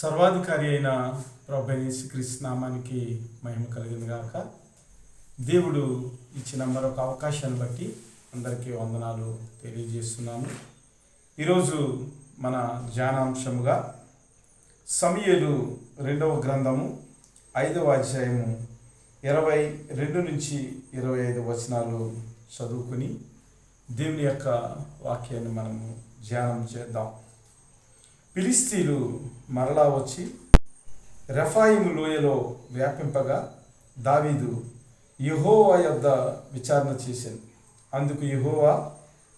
సర్వాధికారి అయిన ప్రభనేసి కృష్ణనామానికి మహిమ కలిగింది గాక. దేవుడు ఇచ్చిన మరొక అవకాశాన్ని బట్టి అందరికీ వందనాలు తెలియజేస్తున్నాను ఈరోజు మన ధ్యానాంశముగా సమయలు రెండవ గ్రంథము ఐదవ అధ్యాయము ఇరవై రెండు నుంచి ఇరవై ఐదు వచనాలు చదువుకుని దేవుని యొక్క వాక్యాన్ని మనము ధ్యానం చేద్దాం. ఫిలిస్తీలు మరలా వచ్చి రెఫాయిము లోయలో వ్యాపింపగా దావీదు యహోవా యొద్ద విచారణ చేశాను. అందుకు యహోవా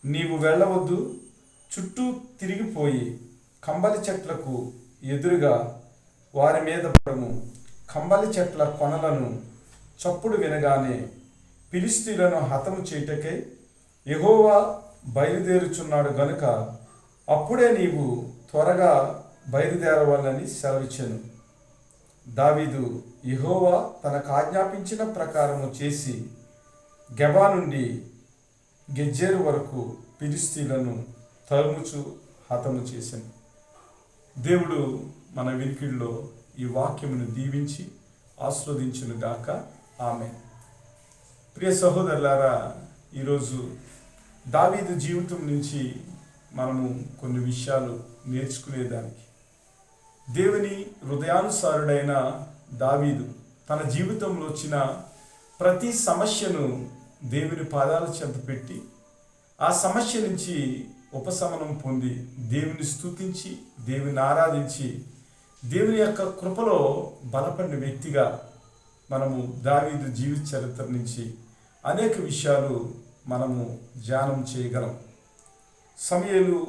నీవు వెళ్ళవద్దు చుట్టూ తిరిగిపోయి కంబలి చెట్లకు ఎదురుగా వారి మీద పడము. కంబలి చెట్ల కొనలను చప్పుడు వినగానే ఫిలిస్తీన్లను హతము చేయుటకై యహోవా బయలుదేరుచున్నాడు గనుక అప్పుడే నీవు త్వరగా బయలుదేరవాలని సెలవిచ్చాను. దావీదు యెహోవా తనకు ఆజ్ఞాపించిన ప్రకారము చేసి గెబా నుండి గెజ్జేరు వరకు పిలిస్తీలను తరుముచు హతము చేశాను. దేవుడు మన వినికిడిలో ఈ వాక్యమును దీవించి ఆస్వాదించును గాక. ఆమె ప్రియ సహోదరులారా ఈరోజు దావీదు జీవితం నుంచి మనము కొన్ని విషయాలు నేర్చుకునేదానికి. దేవుని హృదయానుసారుడైన దావీదు తన జీవితంలో వచ్చిన ప్రతి సమస్యను దేవుని పాదాల చెంత పెట్టి ఆ సమస్య నుంచి ఉపశమనం పొంది దేవుని స్థుతించి దేవుని ఆరాధించి దేవుని యొక్క కృపలో బలపడిన వ్యక్తిగా మనము దావీదు జీవిత చరిత్ర నుంచి అనేక విషయాలు మనము ధ్యానం చేయగలం. సమయలు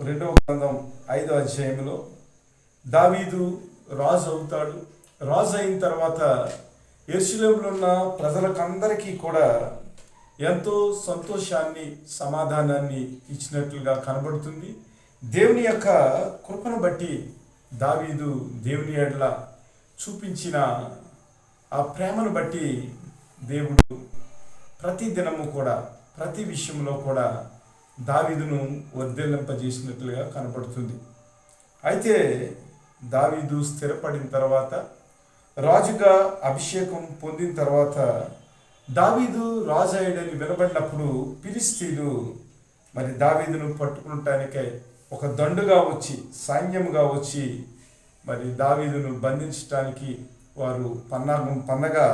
రెండవ గ్రంథం ఐదో అధ్యాయంలో దావీదు రాజు అవుతాడు. రాజు అయిన తర్వాత ఎరుసలేంలో ఉన్న ప్రజలకందరికీ కూడా ఎంతో సంతోషాన్ని సమాధానాన్ని ఇచ్చినట్లుగా కనబడుతుంది. దేవుని యొక్క కృపను బట్టి దావీదు దేవుని ఎడ్ల చూపించిన ఆ ప్రేమను బట్టి దేవుడు ప్రతి దినము కూడా ప్రతి విషయంలో కూడా దావీదును వర్ధిల్లింపజేసినట్లుగా కనపడుతుంది. అయితే దావీదు స్థిరపడిన తర్వాత రాజుగా అభిషేకం పొందిన తర్వాత దావీదు రాజు అయ్యాడని వినబడినప్పుడు పిలిస్తీలు మరి దావీదును పట్టుకుంటానికై ఒక దండుగా వచ్చి సైన్యముగా వచ్చి మరి దావీదును బంధించడానికి వారు పన్నాగం పన్నగా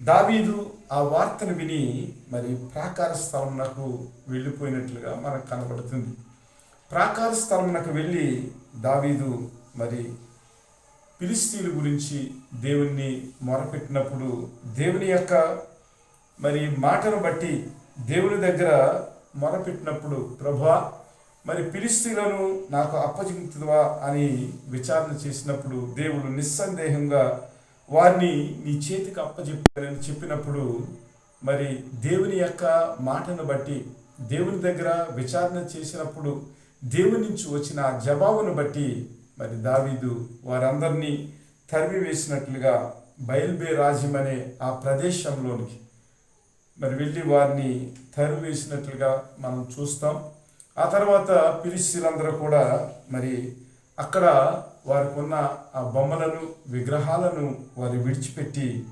దావీదు ఆ వార్తను విని మరి ప్రాకార స్థలమునకు వెళ్ళిపోయినట్లుగా మనకు కనబడుతుంది. ప్రాకార స్థలమునకు వెళ్ళి దావీదు మరి ఫిలిస్తీన్ల గురించి దేవుణ్ణి మొరపెట్టినప్పుడు దేవుని యొక్క మరి మాటను బట్టి దేవుని దగ్గర మొరపెట్టినప్పుడు ప్రభా మరి ఫిలిస్తీన్లను నాకు అప్పజింతువా అని విచారణ చేసినప్పుడు దేవుడు నిస్సందేహంగా వారిని నీ చేతికి అప్పచెప్పారని చెప్పినప్పుడు మరి దేవుని యొక్క మాటను బట్టి దేవుని దగ్గర విచారణ చేసినప్పుడు దేవుని నుంచి వచ్చిన జవాబును బట్టి మరి దావీదు వారందరినీ తరిమివేసినట్లుగా బయల్బే రాజ్యం అనే ఆ ప్రదేశంలోనికి మరి వెళ్ళి వారిని తరిమి వేసినట్లుగా మనం చూస్తాం. ఆ తర్వాత పిలిస్తీలందరూ కూడా మరి అక్కడ వారికి ఉన్న ఆ బొమ్మలను విగ్రహాలను వారు విడిచిపెట్టి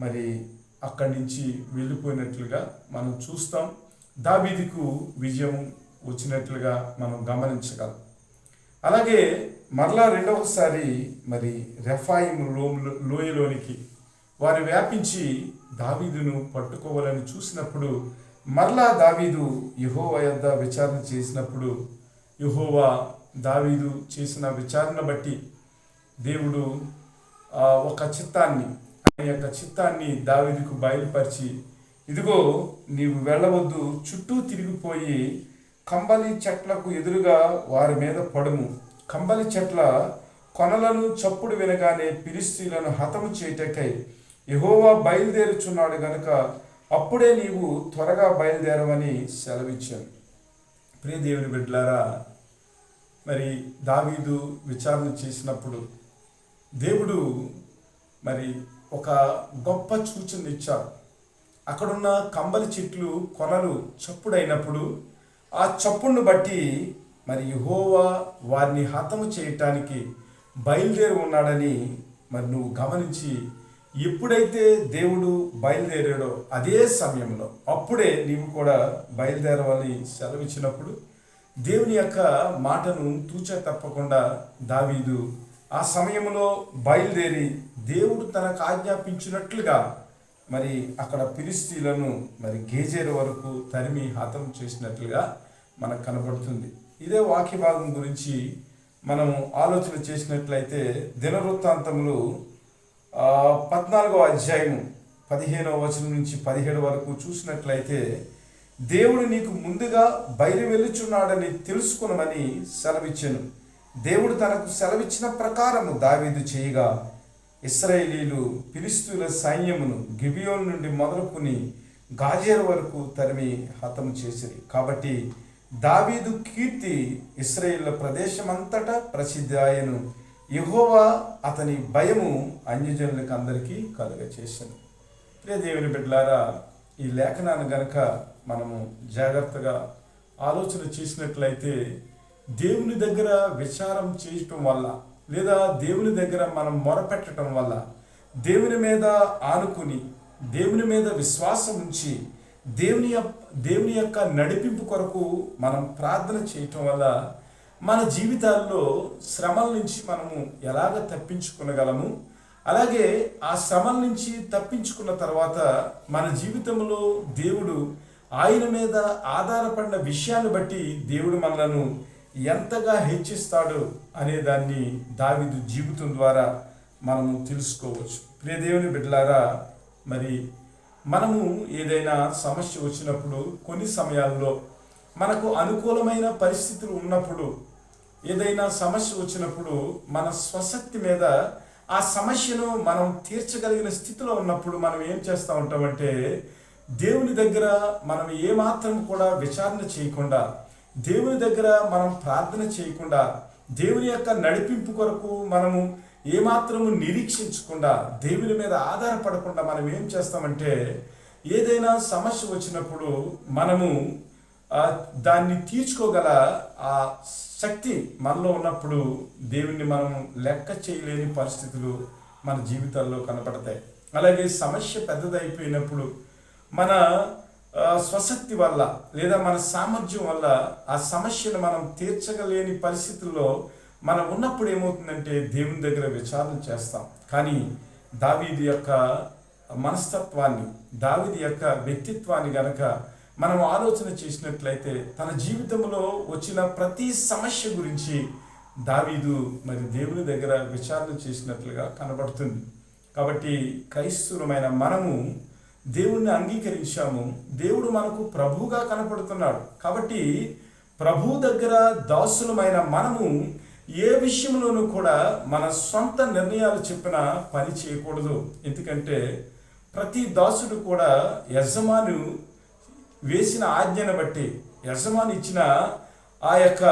మరి అక్కడి నుంచి వెళ్ళిపోయినట్లుగా మనం చూస్తాం. దాబీదికు విజయం వచ్చినట్లుగా మనం గమనించగలం. అలాగే మరలా రెండవసారి మరి రెఫాయిం లో లోయలోనికి వారు వ్యాపించి దావీదును పట్టుకోవాలని చూసినప్పుడు మరలా దావీదు యహోవా యొద్ద విచారణ చేసినప్పుడు యహోవా దావీదు చేసిన విచారణ బట్టి దేవుడు ఒక చిత్తాన్ని ఆయన యొక్క చిత్తాన్ని దావీదుకు బయలుపరిచి ఇదిగో నీవు వెళ్ళవద్దు చుట్టూ తిరిగిపోయి కంబలి చెట్లకు ఎదురుగా వారి మీద పడుము. కంబలి చెట్ల కొనలను చప్పుడు వినగానే పిలిస్తీలను హతము చేయటకై యహోవా బయలుదేరుచున్నాడు గనుక అప్పుడే నీవు త్వరగా బయలుదేరమని సెలవిచ్చాను. ప్రియ దేవుని బిడ్డలారా మరి దావీదు విచారణ చేసినప్పుడు దేవుడు మరి ఒక గొప్ప సూచన ఇచ్చారు. అక్కడున్న కంబలి చెట్లు కొనలు చప్పుడైనప్పుడు ఆ చప్పుడును బట్టి మరి యెహోవా వారిని హతము చేయటానికి బయలుదేరి ఉన్నాడని మరి నువ్వు గమనించి ఎప్పుడైతే దేవుడు బయలుదేరాడో అదే సమయంలో అప్పుడే నీవు కూడా బయలుదేరవని సెలవిచ్చినప్పుడు దేవుని యొక్క మాటను తూచా తప్పకుండా దావీదు ఆ సమయంలో బయలుదేరి దేవుడు తనకు ఆజ్ఞాపించినట్లుగా మరి అక్కడ పిలిస్తీలను మరి గేజేరు వరకు తరిమి హతం చేసినట్లుగా మనకు కనబడుతుంది. ఇదే వాక్య భాగం గురించి మనం ఆలోచన చేసినట్లయితే దినవృత్తాంతములు పద్నాలుగవ పద్నాలుగో అధ్యాయము పదిహేనవ వచనం నుంచి పదిహేడు వరకు చూసినట్లయితే దేవుడు నీకు ముందుగా బయలు వెళ్ళుచున్నాడని తెలుసుకునమని సెలవిచ్చాను. దేవుడు తనకు సెలవిచ్చిన ప్రకారము దావీదు చేయగా ఇస్రాయేలీలు ఫిలిస్తీన్ల సైన్యమును గిబియోన్ నుండి మొదలుకుని గాజేర్ వరకు తరిమి హతం చేసిరి. కాబట్టి దావీదు కీర్తి ఇస్రాయేళ్ళ ప్రదేశమంతటా ప్రసిద్ధి ఆయను యెహోవా అతని భయము అన్యజనులకు అందరికీ కలుగచేశాను ప్రియ దేవుని బిడ్డలారా ఈ లేఖనాన్ని గనక మనము జాగ్రత్తగా ఆలోచన చేసినట్లయితే దేవుని దగ్గర విచారం చేయటం వల్ల లేదా దేవుని దగ్గర మనం మొరపెట్టడం వల్ల దేవుని మీద ఆనుకుని దేవుని మీద విశ్వాసం ఉంచి దేవుని దేవుని యొక్క నడిపింపు కొరకు మనం ప్రార్థన చేయటం వల్ల మన జీవితాల్లో శ్రమల నుంచి మనము ఎలాగ తప్పించుకునగలము? అలాగే ఆ శ్రమల నుంచి తప్పించుకున్న తర్వాత మన జీవితంలో దేవుడు ఆయన మీద ఆధారపడిన విషయాన్ని బట్టి దేవుడు మనలను ఎంతగా హెచ్చిస్తాడు అనే దాన్ని దావిదు జీవితం ద్వారా మనము తెలుసుకోవచ్చు. ప్రియ దేవుని బిడ్డలారా మరి మనము ఏదైనా సమస్య వచ్చినప్పుడు కొన్ని సమయాల్లో మనకు అనుకూలమైన పరిస్థితులు ఉన్నప్పుడు ఏదైనా సమస్య వచ్చినప్పుడు మన స్వశక్తి మీద ఆ సమస్యను మనం తీర్చగలిగిన స్థితిలో ఉన్నప్పుడు మనం ఏం చేస్తూ ఉంటామంటే దేవుని దగ్గర మనం ఏమాత్రం కూడా విచారణ చేయకుండా దేవుని దగ్గర మనం ప్రార్థన చేయకుండా దేవుని యొక్క నడిపింపు కొరకు మనము ఏమాత్రము నిరీక్షించకుండా దేవుని మీద ఆధారపడకుండా మనం ఏం చేస్తామంటే ఏదైనా సమస్య వచ్చినప్పుడు మనము దాన్ని తీర్చుకోగల ఆ శక్తి మనలో ఉన్నప్పుడు దేవుణ్ణి మనం లెక్క చేయలేని పరిస్థితులు మన జీవితాల్లో కనపడతాయి. అలాగే సమస్య పెద్దదైపోయినప్పుడు మన స్వశక్తి వల్ల లేదా మన సామర్థ్యం వల్ల ఆ సమస్యను మనం తీర్చగలేని పరిస్థితుల్లో మనం ఉన్నప్పుడు ఏమవుతుందంటే దేవుని దగ్గర విచారణ చేస్తాం. కానీ దావీది యొక్క మనస్తత్వాన్ని దావీది యొక్క వ్యక్తిత్వాన్ని గనక మనం ఆలోచన చేసినట్లయితే తన జీవితంలో వచ్చిన ప్రతి సమస్య గురించి దావీదు మరి దేవుని దగ్గర విచారణ చేసినట్లుగా కనబడుతుంది. కాబట్టి క్రైస్తవులమైన మనము దేవుణ్ణి అంగీకరించాము. దేవుడు మనకు ప్రభువుగా కనపడుతున్నాడు. కాబట్టి ప్రభు దగ్గర దాసులమైన మనము ఏ విషయంలోనూ కూడా మన సొంత నిర్ణయాలు చెప్పిన పని చేయకూడదు. ఎందుకంటే ప్రతి దాసుడు కూడా యజమాను వేసిన ఆజ్ఞను బట్టి యజమాని ఇచ్చిన ఆ యొక్క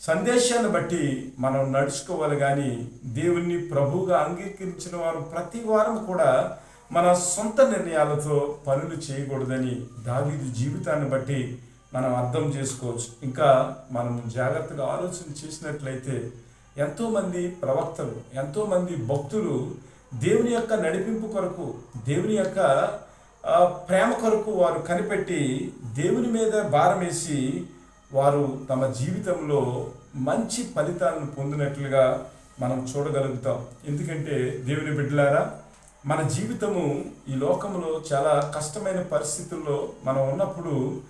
సందేశాన్ని బట్టి మనం నడుచుకోవాలి. కానీ దేవుణ్ణి ప్రభువుగా అంగీకరించిన వారు ప్రతి వారం కూడా మన సొంత నిర్ణయాలతో పనులు చేయకూడదని దావీదు జీవితాన్ని బట్టి మనం అర్థం చేసుకోవచ్చు. ఇంకా మనం జాగ్రత్తగా ఆలోచన చేసినట్లయితే ఎంతోమంది ప్రవక్తలు ఎంతోమంది భక్తులు దేవుని యొక్క నడిపింపు కొరకు దేవుని యొక్క ప్రేమ కొరకు వారు కనిపెట్టి దేవుని మీద భారం వేసి వారు తమ జీవితంలో మంచి ఫలితాలను పొందినట్లుగా మనం చూడగలుగుతాం. ఎందుకంటే దేవుని బిడ్డలారా మన జీవితము ఈ లోకంలో చాలా కష్టమైన పరిస్థితుల్లో మనం ఉన్నప్పుడు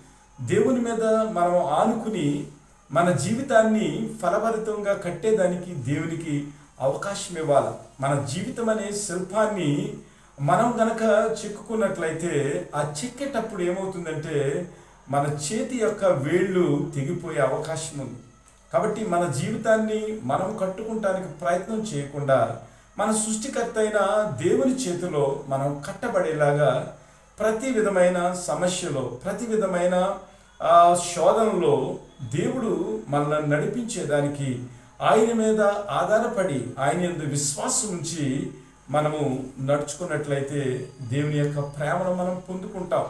దేవుని మీద మనం ఆనుకుని మన జీవితాన్ని ఫలభరితంగా కట్టేదానికి దేవునికి అవకాశం ఇవ్వాలి. మన జీవితం అనే శిల్పాన్ని మనం గనక చెక్కుకున్నట్లయితే ఆ చెక్కేటప్పుడు ఏమవుతుందంటే మన చేతి యొక్క వేళ్ళు తెగిపోయే అవకాశం ఉంది. కాబట్టి మన జీవితాన్ని మనం కట్టుకుంటానికి ప్రయత్నం చేయకుండా మన సృష్టికర్త అయిన దేవుని చేతిలో మనం కట్టబడేలాగా ప్రతి విధమైన సమస్యలో ప్రతి విధమైన ఆ, శోధనలో దేవుడు మనల్ని నడిపించేదానికి ఆయన మీద ఆధారపడి ఆయన ఎందు విశ్వాసం ఉంచి మనము నడుచుకున్నట్లయితే దేవుని యొక్క ప్రేమను మనం పొందుకుంటాం.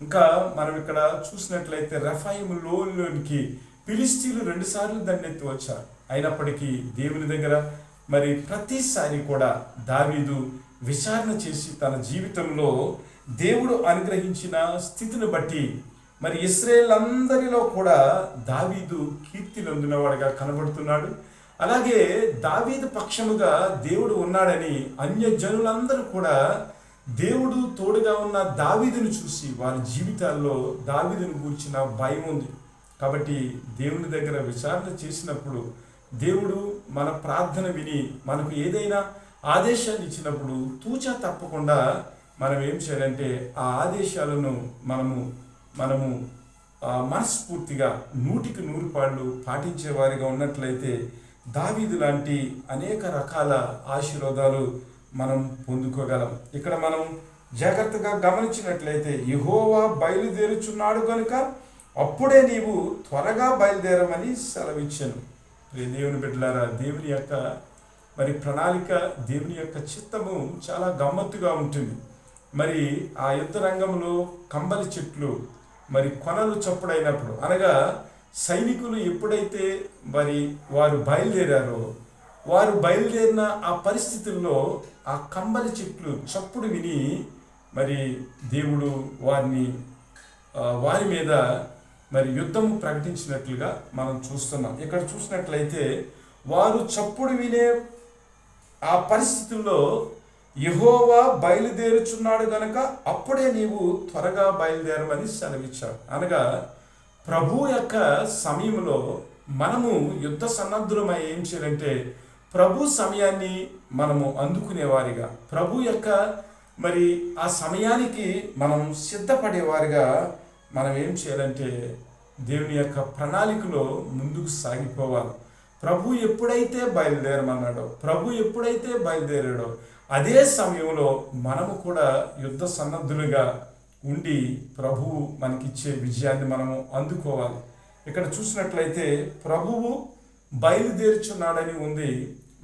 ఇంకా మనం ఇక్కడ చూసినట్లయితే రఫాయిము లోనికి పిలిస్తీలు రెండుసార్లు దండెత్తి వచ్చారు. అయినప్పటికీ దేవుని దగ్గర మరి ప్రతిసారి కూడా దావీదు విచారణ చేసి తన జీవితంలో దేవుడు అనుగ్రహించిన స్థితిని బట్టి మరి ఇస్రాయేల్ అందరిలో కూడా దావీదు కీర్తి నొందినవాడుగా కనబడుతున్నాడు. అలాగే దావీదు పక్షముగా దేవుడు ఉన్నాడని అన్య జనులందరూ కూడా దేవుడు తోడుగా ఉన్న దావీదును చూసి వారి జీవితాల్లో దావీదును కూర్చిన భయం ఉంది. కాబట్టి దేవుని దగ్గర విచారణ చేసినప్పుడు దేవుడు మన ప్రార్థన విని మనకు ఏదైనా ఆదేశాన్ని ఇచ్చినప్పుడు తూచా తప్పకుండా మనం ఏం చేయాలంటే ఆ ఆదేశాలను మనము మనము మనస్ఫూర్తిగా నూటికి నూరు పాళ్ళు పాటించేవారిగా ఉన్నట్లయితే దావీదు లాంటి అనేక రకాల ఆశీర్వాదాలు మనం పొందుకోగలం. ఇక్కడ మనం జాగ్రత్తగా గమనించినట్లయితే యహోవా బయలుదేరుచున్నాడు కనుక అప్పుడే నీవు త్వరగా బయలుదేరమని సెలవిచ్చాను. ప్రియ దేవుని బిడ్డలారా దేవుని యొక్క మరి ప్రణాళిక దేవుని యొక్క చిత్తము చాలా గమ్మత్తుగా ఉంటుంది. మరి ఆ యుద్ధ రంగంలో కంబలి చెట్లు మరి కొనలు చప్పుడైనప్పుడు అనగా సైనికులు ఎప్పుడైతే మరి వారు బయలుదేరారో వారు బయలుదేరిన ఆ పరిస్థితుల్లో ఆ కంబలి చెట్లు చప్పుడు విని మరి దేవుడు వారిని వారి మీద మరి యుద్ధం ప్రకటించినట్లుగా మనం చూస్తున్నాం. ఇక్కడ చూసినట్లయితే వారు చప్పుడు వినే ఆ పరిస్థితుల్లో యహోవా బయలుదేరుచున్నాడు గనక అప్పుడే నీవు త్వరగా బయలుదేరమని సెలవిచ్చాడు. అనగా ప్రభు యొక్క సమయంలో మనము యుద్ధ సన్నద్ధులమై ఏం చేయాలంటే ప్రభు సమయాన్ని మనము అందుకునేవారిగా ప్రభు యొక్క మరి ఆ సమయానికి మనం సిద్ధపడేవారిగా మనం ఏం చేయాలంటే దేవుని యొక్క ప్రణాళికలో ముందుకు సాగిపోవాలి. ప్రభు ఎప్పుడైతే బయలుదేరమన్నాడో ప్రభు ఎప్పుడైతే బయలుదేరాడో అదే సమయంలో మనము కూడా యుద్ధ సన్నద్ధులుగా ఉండి ప్రభువు మనకిచ్చే విజయాన్ని మనము అందుకోవాలి. ఇక్కడ చూసినట్లయితే ప్రభువు బయలుదేరుచున్నాడని ఉంది.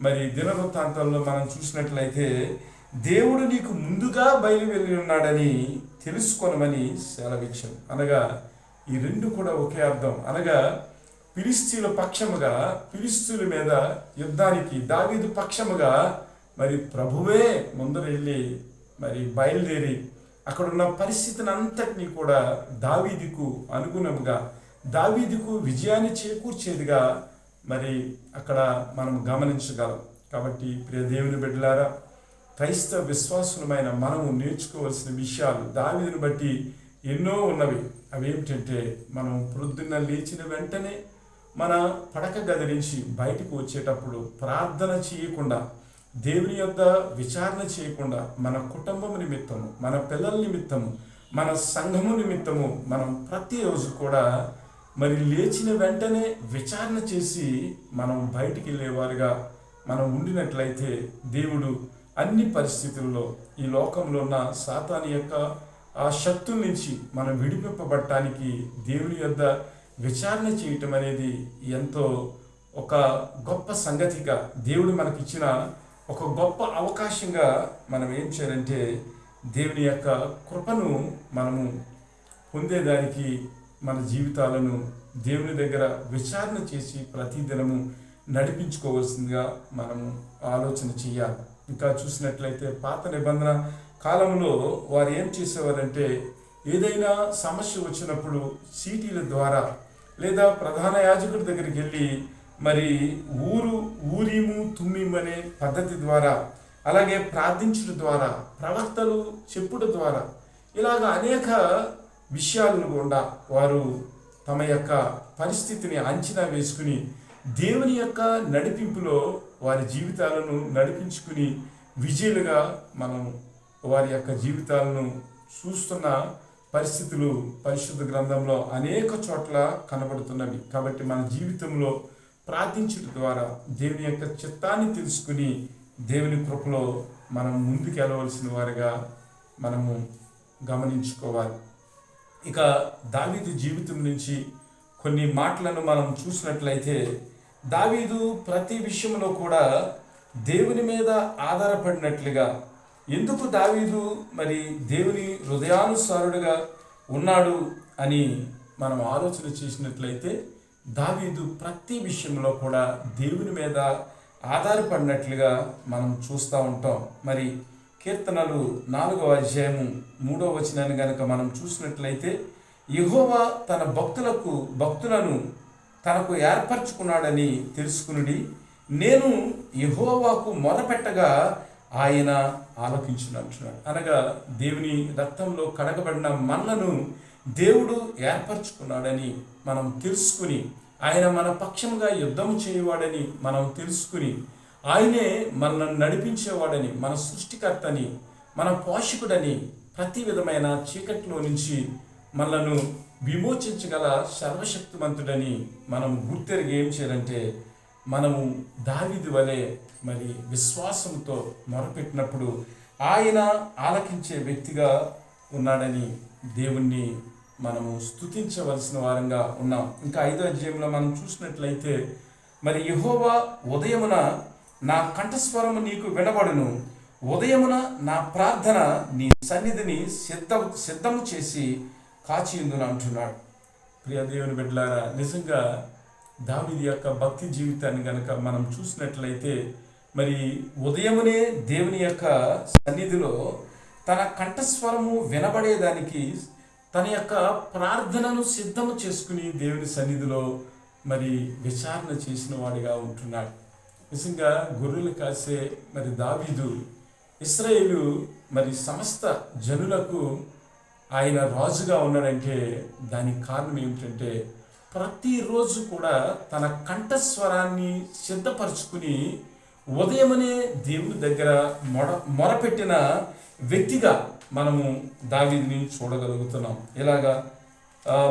మరి దినవృత్తాంతంలో మనం చూసినట్లయితే దేవుడు నీకు ముందుగా బయలు వెళ్ళి ఉన్నాడని తెలుసుకొనమని సెలవిచ్చాను. అనగా ఈ రెండు కూడా ఒకే అర్థం. అనగా ఫిలిస్తీన్ల పక్షముగా ఫిలిస్తీన్ల మీద యుద్ధానికి దావీదు పక్షముగా మరి ప్రభువే ముందరెళ్ళి మరి బయలుదేరి అక్కడున్న పరిస్థితిని అంతటినీ కూడా దావీదికు అనుగుణముగా దావీదికు విజయాన్ని చేకూర్చేదిగా మరి అక్కడ మనం గమనించగలం. కాబట్టి ప్రియ దేవుని బిడ్డలారా క్రైస్తవ విశ్వాసులమైన మనము నేర్చుకోవాల్సిన విషయాలు దానిని బట్టి ఎన్నో ఉన్నవి. అవేమిటంటే మనం ప్రొద్దున్న లేచిన వెంటనే మన పడక గది నుంచి బయటకు వచ్చేటప్పుడు ప్రార్థన చేయకుండా దేవుని యొక్క విచారణ చేయకుండా మన కుటుంబం నిమిత్తము మన పిల్లల నిమిత్తము మన సంఘము నిమిత్తము మనం ప్రతిరోజు కూడా మరి లేచిన వెంటనే విచారణ చేసి మనం బయటికి వెళ్ళేవారుగా మనం ఉండినట్లయితే దేవుడు అన్ని పరిస్థితుల్లో ఈ లోకంలో ఉన్న సాతాని యొక్క ఆ శక్తుల నుంచి మనం విడిపింపబడటానికి దేవుని యొద్ద విచారణ చేయటం అనేది ఎంతో ఒక గొప్ప సంగతిగా దేవుడు మనకిచ్చిన ఒక గొప్ప అవకాశంగా మనం ఏం చేయాలంటే దేవుని యొక్క కృపను మనము పొందేదానికి మన జీవితాలను దేవుని దగ్గర విచారణ చేసి ప్రతిదినము నడిపించుకోవాల్సిందిగా మనము ఆలోచన చేయాలి. ఇంకా చూసినట్లయితే పాత నిబంధన కాలంలో వారు ఏం చేసేవారంటే ఏదైనా సమస్య వచ్చినప్పుడు సీటీల ద్వారా లేదా ప్రధాన యాజకుడి దగ్గరికి వెళ్ళి మరి ఊరు ఊరిము తుమ్మిము అనే పద్ధతి ద్వారా అలాగే ప్రార్థించడం ద్వారా ప్రవక్తలు చెప్పుట ద్వారా ఇలాగ అనేక విషయాలను కూడా వారు తమ యొక్క పరిస్థితిని అంచనా వేసుకుని దేవుని యొక్క నడిపింపులో వారి జీవితాలను నడిపించుకుని విజయులుగా మనం వారి యొక్క జీవితాలను చూస్తున్న పరిస్థితులు పరిశుద్ధ గ్రంథంలో అనేక చోట్ల కనబడుతున్నవి. కాబట్టి మన జీవితంలో ప్రార్థించడం ద్వారా దేవుని యొక్క చిత్తాన్ని తెలుసుకుని దేవుని కృపలో మనం ముందుకు వెళ్ళవలసిన వారిగా మనము గమనించుకోవాలి. ఇక దావీదు జీవితం నుంచి కొన్ని మాటలను మనం చూసినట్లయితే దావీదు ప్రతి విషయంలో కూడా దేవుని మీద ఆధారపడినట్లుగా ఎందుకు దావీదు మరి దేవుని హృదయానుసారుడుగా ఉన్నాడు అని మనం ఆలోచన చేసినట్లయితే దావీదు ప్రతి విషయంలో కూడా దేవుని మీద ఆధారపడినట్లుగా మనం చూస్తూ ఉంటాం. మరి కీర్తనలు నాలుగవ అధ్యాయము మూడవ వచనాన్ని గనక మనం చూసినట్లయితే యెహోవా తన భక్తులకు భక్తులను తనకు ఏర్పరచుకున్నాడని తెలుసుకునుడి. నేను యహోవాకు మొరపెట్టగా ఆయన ఆలకించును అంటున్నాడు అనగా దేవుని రక్తంలో కడగబడిన మనలను దేవుడు ఏర్పరచుకున్నాడని మనం తెలుసుకుని ఆయన మన పక్షంగా యుద్ధం చేయవాడని మనం తెలుసుకుని ఆయనే మనల్ని నడిపించేవాడని మన సృష్టికర్తని మన పోషకుడని ప్రతి విధమైన చీకట్లో నుంచి మనలను విమోచించగల సర్వశక్తిమంతుడని మనం గుర్తెరిగి ఏం చేయాలంటే మనము దావిది వలె మరి విశ్వాసంతో మొరపెట్టినప్పుడు ఆయన ఆలకించే వ్యక్తిగా ఉన్నాడని దేవుణ్ణి మనము స్తుతించవలసిన వారంగా ఉన్నాం. ఇంకా ఐదో అధ్యాయంలో మనం చూసినట్లయితే మరి యహోవా ఉదయమున నా కంఠస్వరము నీకు వినబడును. ఉదయమున నా ప్రార్థన నీ సన్నిధిని సిద్ధ సిద్ధము చేసి కాచియుందును అంటున్నాడు. ప్రియ దేవుని బిడ్డలారా నిజంగా దావిది యొక్క భక్తి జీవితాన్ని గనక మనం చూసినట్లయితే మరి ఉదయమునే దేవుని యొక్క సన్నిధిలో తన కంఠస్వరము వినబడేదానికి తన యొక్క ప్రార్థనను సిద్ధము చేసుకుని దేవుని సన్నిధిలో మరి విచారణ చేసిన వాడిగా ఉంటున్నాడు. నిజంగా గొర్రెలు కాసే మరి దావీదు ఇస్రాయేలు మరి సమస్త జనులకు ఆయన రాజుగా ఉన్నాడంటే దానికి కారణం ఏమిటంటే ప్రతిరోజు కూడా తన కంఠస్వరాన్ని సిద్ధపరచుకుని ఉదయమనే దేవుని దగ్గర మొర మొరపెట్టిన వ్యక్తిగా మనము దావిదిని చూడగలుగుతున్నాం. ఇలాగా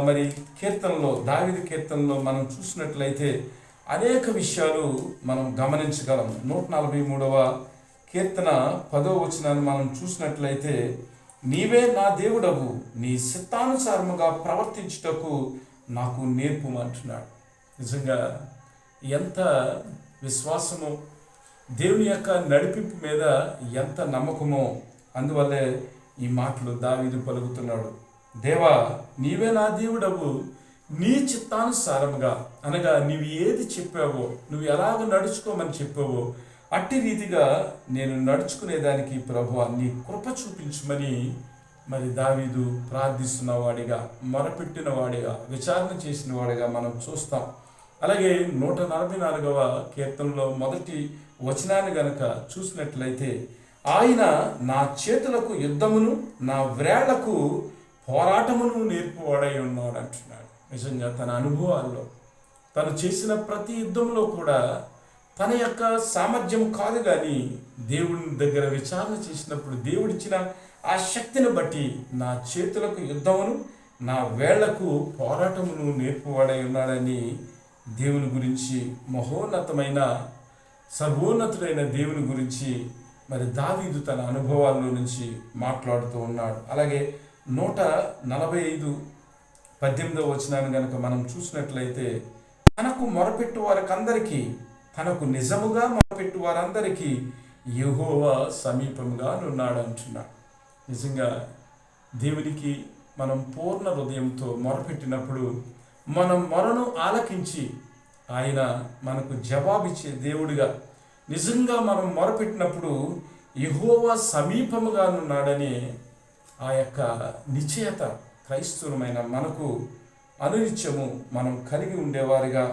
మరి కీర్తనలో దావిది కీర్తనలో మనం చూసినట్లయితే అనేక విషయాలు మనం గమనించగలం. నూట నలభై మూడవ కీర్తన పదో వచనాన్ని మనం చూసినట్లయితే నీవే నా దేవుడవు నీ చిత్తానుసారముగా ప్రవర్తించుటకు నాకు నేర్పుమంటున్నాడు నిజంగా ఎంత విశ్వాసమో దేవుని యొక్క నడిపింపు మీద ఎంత నమ్మకమో అందువల్లే ఈ మాటలు దావీదు పలుకుతున్నాడు. దేవా నీవే నా దేవుడవు నీ చిత్తానుసారముగా అనగా నీవు ఏది చెప్పావో నువ్వు ఎలాగ నడుచుకోమని చెప్పావో అట్టి రీతిగా నేను నడుచుకునేదానికి ప్రభు అన్ని కృప చూపించమని మరి దావీదు ప్రార్థిస్తున్న వాడిగా మొరపెట్టిన వాడిగా విచారణ చేసిన వాడిగా మనం చూస్తాం. అలాగే నూట నలభై నాలుగవ కీర్తనలో మొదటి వచనాన్ని గనక చూసినట్లయితే ఆయన నా చేతులకు యుద్ధమును నా వ్రేళ్ళకు పోరాటమును నేర్పువాడై ఉన్నాడు అంటున్నాడు నిజంగా తన అనుభవాల్లో తను చేసిన ప్రతి యుద్ధంలో కూడా తన యొక్క సామర్థ్యం కాదు కానీ దేవుని దగ్గర విచారణ చేసినప్పుడు దేవుడిచ్చిన ఆ శక్తిని బట్టి నా చేతులకు యుద్ధమును నా వేళ్ళకు పోరాటమును నేర్పువాడై ఉన్నాడని దేవుని గురించి మహోన్నతమైన సర్వోన్నతుడైన దేవుని గురించి మరి దావీదు తన అనుభవాల్లో నుంచి మాట్లాడుతూ ఉన్నాడు. అలాగే నూట నలభై ఐదు పద్దెనిమిదవ వచనాన్ని కనుక మనం చూసినట్లయితే తనకు మొరపెట్టు వారికందరికీ తనకు నిజముగా మొదపెట్టు వారందరికీ యహోవా సమీపంగా నున్నాడు అంటున్నాడు నిజంగా దేవునికి మనం పూర్ణ హృదయంతో మొరపెట్టినప్పుడు మనం మొరను ఆలకించి ఆయన మనకు జవాబిచ్చే దేవుడిగా నిజంగా మనం మొరపెట్టినప్పుడు యహోవా సమీపముగా ఉన్నాడని ఆ యొక్క నిశ్చయత క్రైస్తవమైన మనకు అనునిత్యము మనం కలిగి ఉండేవారిగా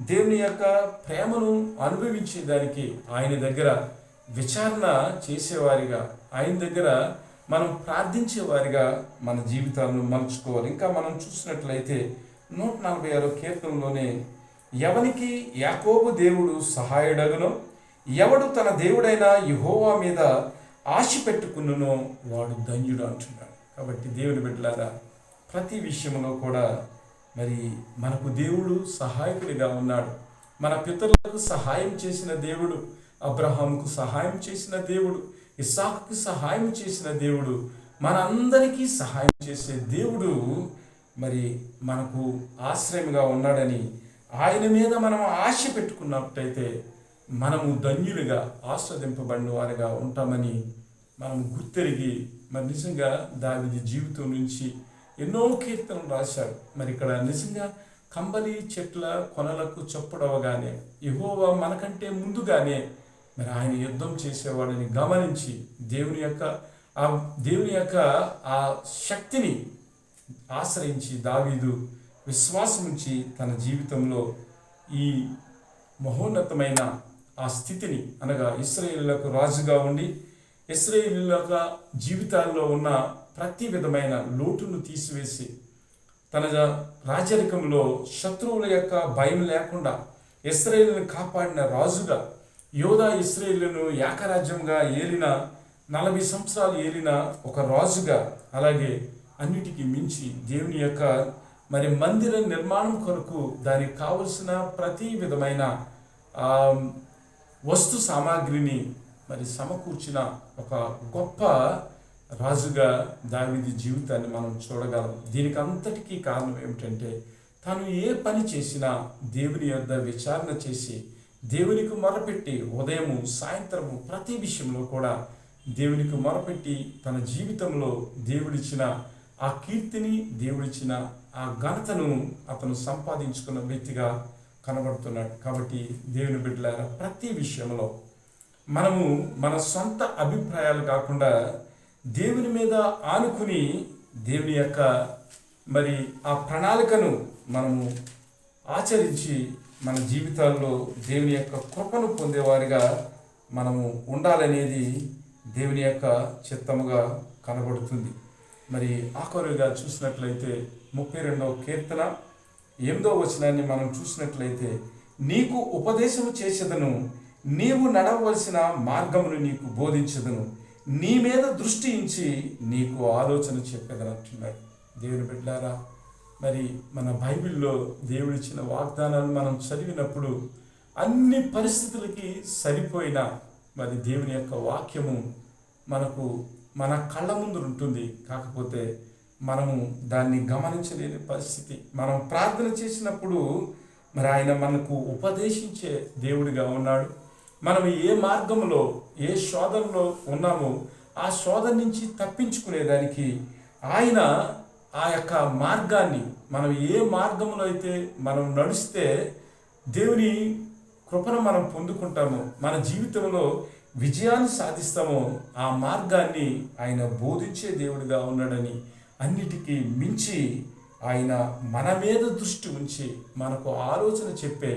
దేవుని యొక్క ప్రేమను అనుభవించేదానికి ఆయన దగ్గర విచారణ చేసేవారిగా ఆయన దగ్గర మనం ప్రార్థించేవారిగా మన జీవితాలను మలుచుకోవాలి. ఇంకా మనం చూసినట్లయితే నూట నలభై ఆరో కీర్తనలోనే ఎవనికి యాకోబు దేవుడు సహాయడగనో ఎవడు తన దేవుడైన యహోవా మీద ఆశ పెట్టుకున్ననో వాడు ధన్యుడు అంటున్నాడు. కాబట్టి దేవుని బిడ్డలారా ప్రతి విషయంలో కూడా మరి మనకు దేవుడు సహాయకుడిగా ఉన్నాడు. మన పితరులకు సహాయం చేసిన దేవుడు అబ్రహాంకు సహాయం చేసిన దేవుడు ఇస్సాకుకు సహాయం చేసిన దేవుడు మనందరికీ సహాయం చేసే దేవుడు మరి మనకు ఆశ్రయంగా ఉన్నాడని ఆయన మీద మనం ఆశ పెట్టుకున్నట్టయితే మనము ధన్యులుగా ఆస్వాదింపబడిన వారిగా ఉంటామని మనం గుర్తెరిగి మరి నిజంగా దావిది జీవితం నుంచి ఎన్నో కీర్తనలు రాశాడు. మరి ఇక్కడ నిజంగా కంబలి చెట్ల కొనలకు చప్పుడవగానే ఎహోవా మనకంటే ముందుగానే మరి ఆయన యుద్ధం చేసేవాడని గమనించి దేవుని యొక్క ఆ దేవుని యొక్క ఆ శక్తిని ఆశ్రయించి దావీదు విశ్వాసం ఉంచి తన జీవితంలో ఈ మహోన్నతమైన ఆ స్థితిని అనగా ఇస్రాయేలులకు రాజుగా ఉండి ఇస్రాయేలుల జీవితాల్లో ఉన్న ప్రతి విధమైన లోటును తీసివేసి తన రాజరికంలో శత్రువుల యొక్క భయం లేకుండా ఇస్రాయేలును కాపాడిన రాజుగా యోధా ఇస్రాయేలును ఏకరాజ్యంగా ఏలిన నలభై సంవత్సరాలు ఏలిన ఒక రాజుగా అలాగే అన్నిటికీ మించి దేవుని యొక్క మరి మందిర నిర్మాణం కొరకు దానికి కావలసిన ప్రతి విధమైన వస్తు సామాగ్రిని మరి సమకూర్చిన ఒక గొప్ప రాజుగా దావిది జీవితాన్ని మనం చూడగలం. దీనికి అంతటికీ కారణం ఏమిటంటే తను ఏ పని చేసినా దేవుని యొద్ద విచారణ చేసి దేవునికి మొరపెట్టి ఉదయము సాయంత్రము ప్రతి విషయంలో కూడా దేవునికి మొరపెట్టి తన జీవితంలో దేవుడిచ్చిన ఆ కీర్తిని దేవుడిచ్చిన ఆ ఘనతను అతను సంపాదించుకున్న వ్యక్తిగా కనబడుతున్నాడు. కాబట్టి దేవుని బిడ్డలారా ప్రతి విషయంలో మనము మన సొంత అభిప్రాయాలు కాకుండా దేవుని మీద ఆనుకుని దేవుని యొక్క మరి ఆ ప్రణాళికను మనము ఆచరించి మన జీవితాల్లో దేవుని యొక్క కృపను పొందేవారిగా మనము ఉండాలనేది దేవుని యొక్క చిత్తముగా కనబడుతుంది. మరి ఆఖరుగా చూసినట్లయితే ముప్పై రెండవ కీర్తన ఎనిమిదవ వచనాన్ని మనం చూసినట్లయితే నీకు ఉపదేశము చేసేదను నీవు నడవలసిన మార్గమును నీకు బోధించదను. నీ మీద దృష్టి ఇచ్చి నీకు ఆలోచన చెప్పేదని దేవుని బిడ్డారా మరి మన బైబిల్లో దేవుడిచ్చిన వాగ్దానాలు మనం చదివినప్పుడు అన్ని పరిస్థితులకి సరిపోయిన మరి దేవుని యొక్క వాక్యము మనకు మన కళ్ళ ముందు ఉంటుంది. కాకపోతే మనము దాన్ని గమనించలేని పరిస్థితి. మనం ప్రార్థన చేసినప్పుడు మరి ఆయన మనకు ఉపదేశించే దేవుడిగా ఉన్నాడు. మనం ఏ మార్గంలో ఏ శోధనలో ఉన్నామో ఆ శోధన నుంచి తప్పించుకునేదానికి ఆయన ఆ యొక్క మార్గాన్ని మనం ఏ మార్గంలో అయితే మనం నడిస్తే దేవుని కృపను మనం పొందుకుంటామో మన జీవితంలో విజయాన్ని సాధిస్తామో ఆ మార్గాన్ని ఆయన బోధించే దేవుడిగా ఉన్నాడని అన్నిటికీ మించి ఆయన మన మీద దృష్టి ఉంచి మనకు ఆలోచన చెప్పే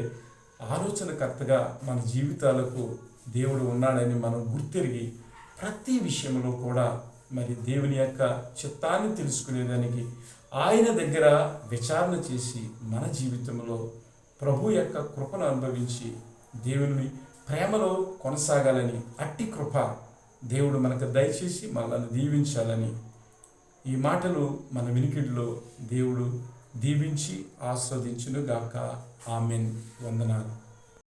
ఆలోచనకర్తగా మన జీవితాలకు దేవుడు ఉన్నాడని మనం గుర్తెరిగి ప్రతి విషయంలో కూడా మరి దేవుని యొక్క చిత్తాన్ని తెలుసుకునేదానికి ఆయన దగ్గర విచారణ చేసి మన జీవితంలో ప్రభు యొక్క కృపను అనుభవించి దేవుని ప్రేమలో కొనసాగాలని అట్టి కృప దేవుడు మనకు దయచేసి మనల్ని దీవించాలని ఈ మాటలు మన వినికిడిలో దేవుడు దీవించి ఆస్వాదించునుగాక. గాక ఆమెన్ వందనాలు